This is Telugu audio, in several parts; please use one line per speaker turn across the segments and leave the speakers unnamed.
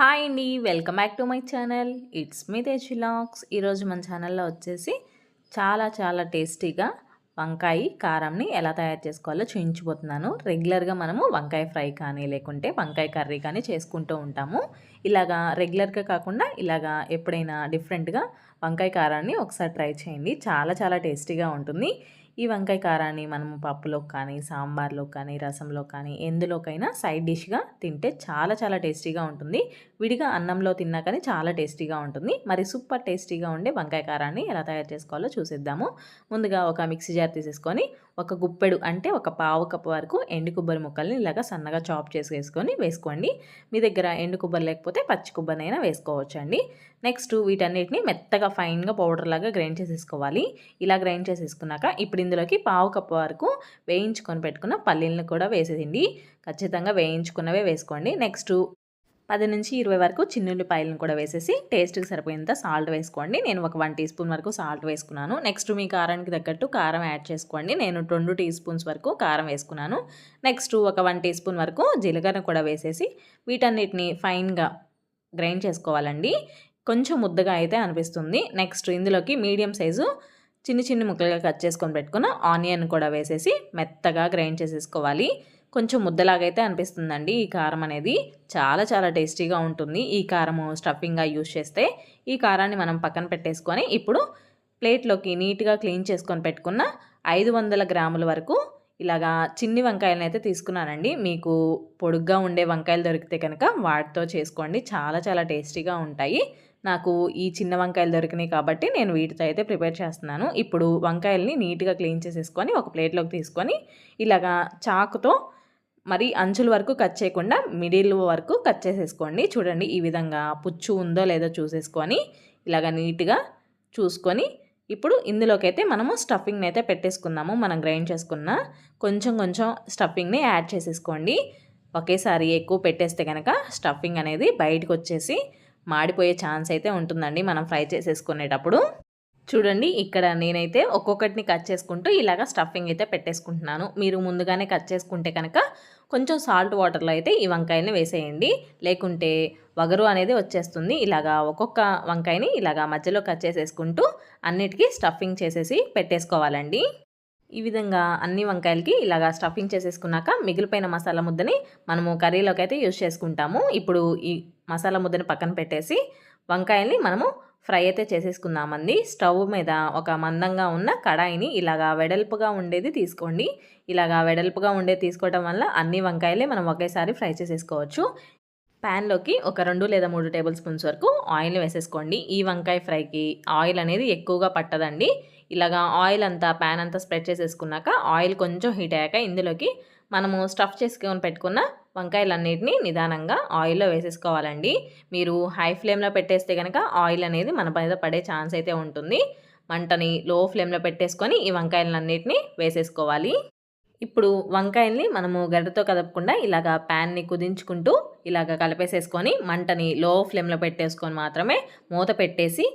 హాయ్ అండి welcome back to my channel. It's me Tej ఈరోజు మన ఛానల్లో వచ్చేసి చాలా చాలా టేస్టీగా వంకాయ కారంని ఎలా తయారు చేసుకోవాలో చూపించిపోతున్నాను రెగ్యులర్గా మనము వంకాయ ఫ్రై కానీ లేకుంటే వంకాయ కర్రీ కానీ చేసుకుంటూ ఉంటాము. ఇలాగా రెగ్యులర్గా కాకుండా ఇలాగా ఎప్పుడైనా డిఫరెంట్గా వంకాయ కారాన్ని ఒకసారి ట్రై చేయండి. చాలా చాలా టేస్టీగా ఉంటుంది. ఈ వంకాయ కారాన్ని మనము పప్పులో కానీ సాంబార్లో కానీ రసంలో కానీ ఎందులోకైనా సైడ్ డిష్గా తింటే చాలా చాలా టేస్టీగా ఉంటుంది. విడిగా అన్నంలో తిన్నా కానీ చాలా టేస్టీగా ఉంటుంది. మరి సూపర్ టేస్టీగా ఉండే వంకాయ కారాన్ని ఎలా తయారు చేసుకోవాలో చూసేద్దాము. ముందుగా ఒక మిక్సీ జార్ తీసేసుకొని ఒక గుప్పెడు అంటే ఒక పావు కప్పు వరకు ఎండు కొబ్బరి ముక్కల్ని ఇలాగ సన్నగా చాప్ చేసి వేసుకొని వేసుకోండి. మీ దగ్గర ఎండు కొబ్బరి లేకపోతే పచ్చి కొబ్బరినైనా వేసుకోవచ్చండి. నెక్స్ట్ వీటన్నిటిని మెత్తగా ఫైన్గా పౌడర్ లాగా గ్రైండ్ చేసేసుకోవాలి. ఇలా గ్రైండ్ చేసేసుకున్నాక ఇప్పుడు ఇందులోకి పావు కప్పు వరకు వేయించుకొని పెట్టుకున్న పల్లీలను కూడా వేసేయండి. ఖచ్చితంగా వేయించుకున్నవే వేసుకోండి. నెక్స్ట్ పది నుంచి ఇరవై వరకు చిన్నుల్లిపాయలను కూడా వేసేసి టేస్ట్కి సరిపోయేంత సాల్ట్ వేసుకోండి. నేను ఒక వన్ టీ స్పూన్ వరకు సాల్ట్ వేసుకున్నాను. నెక్స్ట్ మీ కారానికి తగ్గట్టు కారం యాడ్ చేసుకోండి. నేను రెండు టీ స్పూన్స్ వరకు కారం వేసుకున్నాను. నెక్స్ట్ ఒక వన్ టీ స్పూన్ వరకు జీలకర్ర కూడా వేసేసి వీటన్నిటిని ఫైన్గా గ్రైండ్ చేసుకోవాలండి. కొంచెం ముద్దగా అయితే అనిపిస్తుంది. నెక్స్ట్ ఇందులోకి మీడియం సైజు చిన్న చిన్న ముక్కలుగా కట్ చేసుకొని పెట్టుకున్న ఆనియన్ కూడా వేసేసి మెత్తగా గ్రైండ్ చేసేసుకోవాలి. కొంచెం ముద్దలాగైతే అనిపిస్తుందండి ఈ కారం అనేది. చాలా చాలా టేస్టీగా ఉంటుంది ఈ కారము స్టఫింగ్గా యూజ్ చేస్తే. ఈ కారాన్ని మనం పక్కన పెట్టేసుకొని ఇప్పుడు ప్లేట్లోకి నీట్గా క్లీన్ చేసుకొని పెట్టుకున్న ఐదు వందల గ్రాముల వరకు ఇలాగా చిన్ని వంకాయలను అయితే తీసుకున్నానండి. మీకు పొడుగ్గా ఉండే వంకాయలు దొరికితే కనుక వాటితో చేసుకోండి. చాలా చాలా టేస్టీగా ఉంటాయి. నాకు ఈ చిన్న వంకాయలు దొరికినాయి కాబట్టి నేను వీటితో అయితే ప్రిపేర్ చేస్తున్నాను. ఇప్పుడు వంకాయల్ని నీట్గా క్లీన్ చేసేసుకొని ఒక ప్లేట్లోకి తీసుకొని ఇలాగా చాకుతో మరి అంచుల వరకు కట్ చేయకుండా మిడిల్ వరకు కట్ చేసేసుకోండి. చూడండి ఈ విధంగా పుచ్చు ఉందో లేదో చూసేసుకొని ఇలాగ నీట్గా చూసుకొని ఇప్పుడు ఇందులోకైతే మనము స్టఫింగ్ని అయితే పెట్టేసుకుందాము. మనం గ్రైండ్ చేసుకున్న కొంచెం కొంచెం స్టఫింగ్ని యాడ్ చేసేసుకోండి. ఒకేసారి ఎక్కువ పెట్టేస్తే కనుక స్టఫింగ్ అనేది బయటకు వచ్చేసి మాడిపోయే ఛాన్స్ అయితే ఉంటుందండి మనం ఫ్రై చేసేసుకునేటప్పుడు. చూడండి ఇక్కడ నేనైతే ఒక్కొక్కటిని కట్ చేసుకుంటూ ఇలాగ స్టఫింగ్ అయితే పెట్టేసుకుంటున్నాను. మీరు ముందుగానే కట్ చేసుకుంటే కనుక కొంచెం సాల్ట్ వాటర్లో అయితే ఈ వంకాయని వేసేయండి. లేకుంటే వగరు అనేది వచ్చేస్తుంది. ఇలాగా ఒక్కొక్క వంకాయని ఇలాగా మధ్యలో కట్ చేసేసుకుంటూ అన్నిటికీ స్టఫింగ్ చేసేసి పెట్టేసుకోవాలండి. ఈ విధంగా అన్ని వంకాయలకి ఇలాగా స్టఫింగ్ చేసేసుకున్నాక మిగిలిపోయిన మసాలా ముద్దని మనము కర్రీలోకి అయితే యూజ్ చేసుకుంటాము. ఇప్పుడు ఈ మసాలా ముద్దని పక్కన పెట్టేసి వంకాయల్ని మనము ఫ్రై అయితే చేసేసుకుందామండి. స్టవ్ మీద ఒక మందంగా ఉన్న కడాయిని ఇలాగా వెడల్పుగా ఉండేది తీసుకోండి. ఇలాగా వెడల్పుగా ఉండేది తీసుకోవడం వల్ల అన్ని వంకాయలే మనం ఒకేసారి ఫ్రై చేసేసుకోవచ్చు. ప్యాన్లోకి ఒక రెండు లేదా మూడు టేబుల్ స్పూన్స్ వరకు ఆయిల్ వేసేసుకోండి. ఈ వంకాయ ఫ్రైకి ఆయిల్ అనేది ఎక్కువగా పట్టదండి. ఇలాగా ఆయిల్ అంతా ప్యాన్ అంతా స్ప్రెడ్ చేసేసుకున్నాక ఆయిల్ కొంచెం హీట్ అయ్యాక ఇందులోకి మనము స్టఫ్ చేసుకొని పెట్టుకున్న వంకాయలన్నిటిని నిదానంగా ఆయిల్లో వేసేసుకోవాలండి. మీరు హై ఫ్లేమ్లో పెట్టేస్తే కనుక ఆయిల్ అనేది మన మీద పడే ఛాన్స్ అయితే ఉంటుంది. మంటని లో ఫ్లేమ్లో పెట్టేసుకొని ఈ వంకాయలన్నిటిని వేసేసుకోవాలి. ఇప్పుడు వంకాయల్ని మనము గడ్డతో కదపకుండా ఇలాగ ప్యాన్ని కుదించుకుంటూ ఇలాగ కలిపేసేసుకొని మంటని లో ఫ్లేమ్లో పెట్టేసుకొని మాత్రమే మూత పెట్టేసి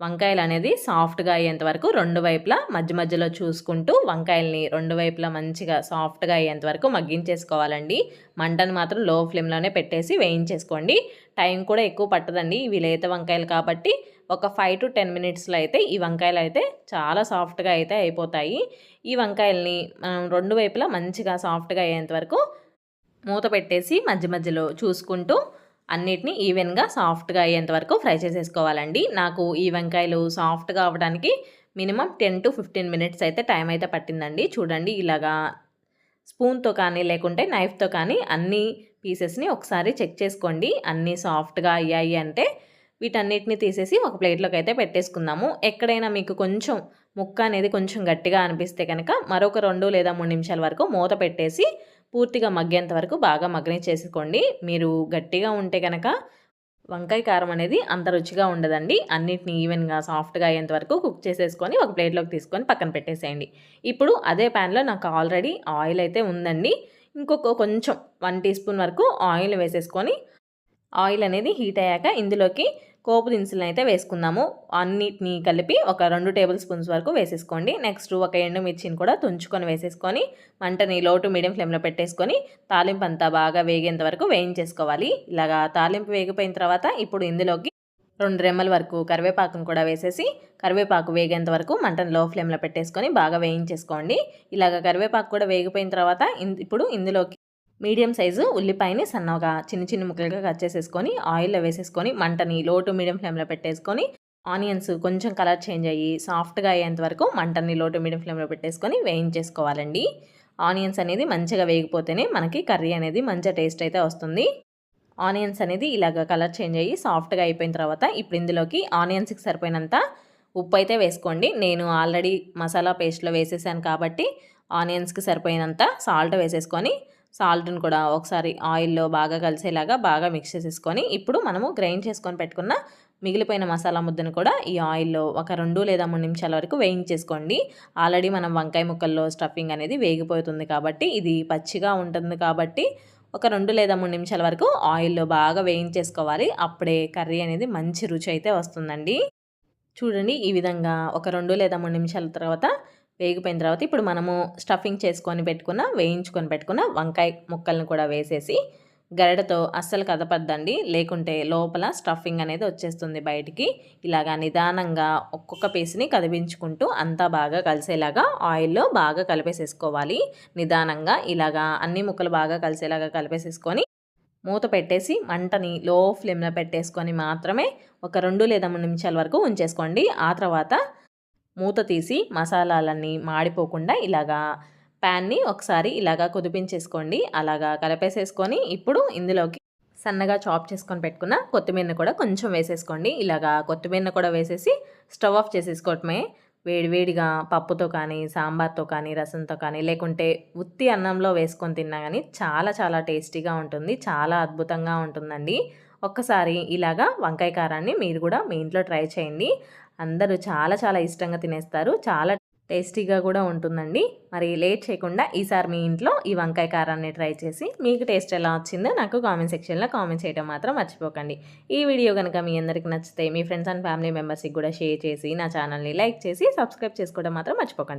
వంకాయలు అనేది సాఫ్ట్గా అయ్యేంత వరకు రెండు వైపులా మధ్య మధ్యలో చూసుకుంటూ వంకాయల్ని రెండు వైపులా మంచిగా సాఫ్ట్గా అయ్యేంత వరకు మగ్గించేసుకోవాలండి. మంటను మాత్రం లో ఫ్లేమ్లోనే పెట్టేసి వేయించేసుకోండి. టైం కూడా ఎక్కువ పట్టదండి ఇవి లేత వంకాయలు కాబట్టి. ఒక ఫైవ్ టు టెన్ మినిట్స్లో అయితే ఈ వంకాయలు అయితే చాలా సాఫ్ట్గా అయితే అయిపోతాయి. ఈ వంకాయల్ని మనం రెండు వైపులా మంచిగా సాఫ్ట్గా అయ్యేంత వరకు మూత పెట్టేసి మధ్య మధ్యలో చూసుకుంటూ అన్నిటిని ఈవెన్గా సాఫ్ట్గా అయ్యేంత వరకు ఫ్రై చేసేసుకోవాలండి. నాకు ఈ వంకాయలు సాఫ్ట్గా అవ్వడానికి minimum ten to fifteen minutes అయితే టైం అయితే పట్టిందండి. చూడండి ఇలాగా స్పూన్తో కానీ లేకుంటే నైఫ్తో కానీ అన్ని పీసెస్ని ఒకసారి చెక్ చేసుకోండి. అన్నీ సాఫ్ట్గా అయ్యాయి అంటే వీటన్నిటిని తీసేసి ఒక ప్లేట్లోకి అయితే పెట్టేసుకుందాము. ఎక్కడైనా మీకు కొంచెం ముక్క అనేది కొంచెం గట్టిగా అనిపిస్తే కనుక మరొక రెండు లేదా మూడు నిమిషాల వరకు మూత పెట్టేసి పూర్తిగా మగ్గేంత వరకు బాగా మగ్గని చేసుకోండి మీరు గట్టిగా ఉంటే కనుక వంకాయ కారం అనేది అంత రుచిగా ఉండదండి. అన్నిటిని ఈవెన్గా సాఫ్ట్గా అయ్యేంత వరకు కుక్ చేసేసుకొని ఒక ప్లేట్లోకి తీసుకొని పక్కన పెట్టేసేయండి. ఇప్పుడు అదే ప్యాన్లో నాకు ఆల్రెడీ ఆయిల్ అయితే ఉందండి. ఇంకొక కొంచెం వన్ టీ స్పూన్ వరకు ఆయిల్ వేసేసుకొని ఆయిల్ అనేది హీట్ అయ్యాక ఇందులోకి పోపు దినుసులను అయితే వేసుకుందాము. అన్నిటిని కలిపి ఒక రెండు టేబుల్ స్పూన్స్ వరకు వేసేసుకోండి. నెక్స్ట్ ఒక ఎండుమిర్చిని కూడా తుంచుకొని వేసేసుకొని మంటని లో టు మీడియం ఫ్లేమ్లో పెట్టేసుకొని తాలింపు అంతా బాగా వేగేంత వరకు వేయించేసుకోవాలి. ఇలాగా తాలింపు వేగిపోయిన తర్వాత ఇప్పుడు ఇందులోకి రెండు రెమ్మల వరకు కరివేపాకును కూడా వేసేసి కరివేపాకు వేగేంత వరకు మంటను లో ఫ్లేమ్లో పెట్టేసుకొని బాగా వేయించేసుకోండి. ఇలాగ కరివేపాకు కూడా వేగిపోయిన తర్వాత ఇప్పుడు ఇందులోకి మీడియం సైజు ఉల్లిపాయని సన్నగా చిన్న చిన్న ముక్కలుగా కట్ చేసేసుకొని ఆయిల్లో వేసేసుకొని మంటని లో టు మీడియం ఫ్లేమ్లో పెట్టేసుకొని ఆనియన్స్ కొంచెం కలర్ చేంజ్ అయ్యి సాఫ్ట్గా అయ్యేంత వరకు మంటని లో టు మీడియం ఫ్లేమ్లో పెట్టేసుకొని వేయించేసుకోవాలండి. ఆనియన్స్ అనేది మంచిగా వేగిపోతేనే మనకి కర్రీ అనేది మంచిగా టేస్ట్ అయితే వస్తుంది. ఆనియన్స్ అనేది ఇలాగ కలర్ చేంజ్ అయ్యి సాఫ్ట్గా అయిపోయిన తర్వాత ఇప్పుడు ఇందులోకి ఆనియన్స్కి సరిపోయినంత ఉప్పు అయితే వేసుకోండి. నేను ఆల్రెడీ మసాలా పేస్ట్లో వేసేసాను కాబట్టి ఆనియన్స్కి సరిపోయినంత సాల్ట్ వేసేసుకొని సాల్ట్ని కూడా ఒకసారి ఆయిల్లో బాగా కలిసేలాగా బాగా మిక్స్ చేసేసుకొని ఇప్పుడు మనము గ్రైండ్ చేసుకొని పెట్టుకున్న మిగిలిపోయిన మసాలా ముద్దను కూడా ఈ ఆయిల్లో ఒక రెండు లేదా మూడు నిమిషాల వరకు వేయించేసుకోండి. ఆల్రెడీ మనం వంకాయ ముక్కల్లో స్టఫింగ్ అనేది వేగిపోతుంది కాబట్టి ఇది పచ్చిగా ఉంటుంది కాబట్టి ఒక రెండు లేదా మూడు నిమిషాల వరకు ఆయిల్లో బాగా వేయించేసుకోవాలి. అప్పుడే కర్రీ అనేది మంచి రుచి అయితే వస్తుందండి. చూడండి ఈ విధంగా ఒక రెండు లేదా మూడు నిమిషాల తర్వాత వేగిపోయిన తర్వాత ఇప్పుడు మనము స్టఫింగ్ చేసుకొని పెట్టుకున్న వేయించుకొని పెట్టుకున్న వంకాయ ముక్కలను కూడా వేసేసి గరడతో అస్సలు కదపద్దండి. లేకుంటే లోపల స్టఫింగ్ అనేది వచ్చేస్తుంది బయటికి. ఇలాగా నిదానంగా ఒక్కొక్క పీస్ని కదిపించుకుంటూ అంతా బాగా కలిసేలాగా ఆయిల్లో బాగా కలిపేసేసుకోవాలి. నిదానంగా ఇలాగా అన్ని ముక్కలు బాగా కలిసేలాగా కలిపేసేసుకొని మూత పెట్టేసి మంటని లో ఫ్లేమ్లో పెట్టేసుకొని మాత్రమే ఒక రెండు లేదా మూడు నిమిషాల వరకు ఉంచేసుకోండి. ఆ తర్వాత మూత తీసి మసాలాలన్నీ మాడిపోకుండా ఇలాగా ప్యాన్ని ఒకసారి ఇలాగా కుదిపించేసుకోండి. అలాగా కలిపేసేసుకొని ఇప్పుడు ఇందులోకి సన్నగా చాప్ చేసుకొని పెట్టుకున్న కొత్తిమీరని కూడా కొంచెం వేసేసుకోండి. ఇలాగా కొత్తిమీరని కూడా వేసేసి స్టవ్ ఆఫ్ చేసేసుకోవటమే. వేడివేడిగా పప్పుతో కానీ సాంబార్తో కానీ రసంతో కానీ లేకుంటే ఉత్తి అన్నంలో వేసుకొని తిన్నా కానీ చాలా చాలా టేస్టీగా ఉంటుంది. చాలా అద్భుతంగా ఉంటుందండి. ఒక్కసారి ఇలాగా వంకాయ కారాన్ని మీరు కూడా మీ ఇంట్లో ట్రై చేయండి. అందరూ చాలా చాలా ఇష్టంగా తినేస్తారు. చాలా టేస్టీగా కూడా ఉంటుందండి. మరి లేట్ చేయకుండా ఈసారి మీ ఇంట్లో ఈ వంకాయ కారాన్ని ట్రై చేసి మీకు టేస్ట్ ఎలా వచ్చిందో నాకు కామెంట్ సెక్షన్లో కామెంట్ చేయడం మాత్రం మర్చిపోకండి. ఈ వీడియో కనుక మీ అందరికి నచ్చితే మీ ఫ్రెండ్స్ అండ్ ఫ్యామిలీ మెంబర్స్కి కూడా షేర్ చేసి నా ఛానల్ని లైక్ చేసి సబ్స్క్రైబ్ చేసుకోవడం మాత్రం మర్చిపోకండి.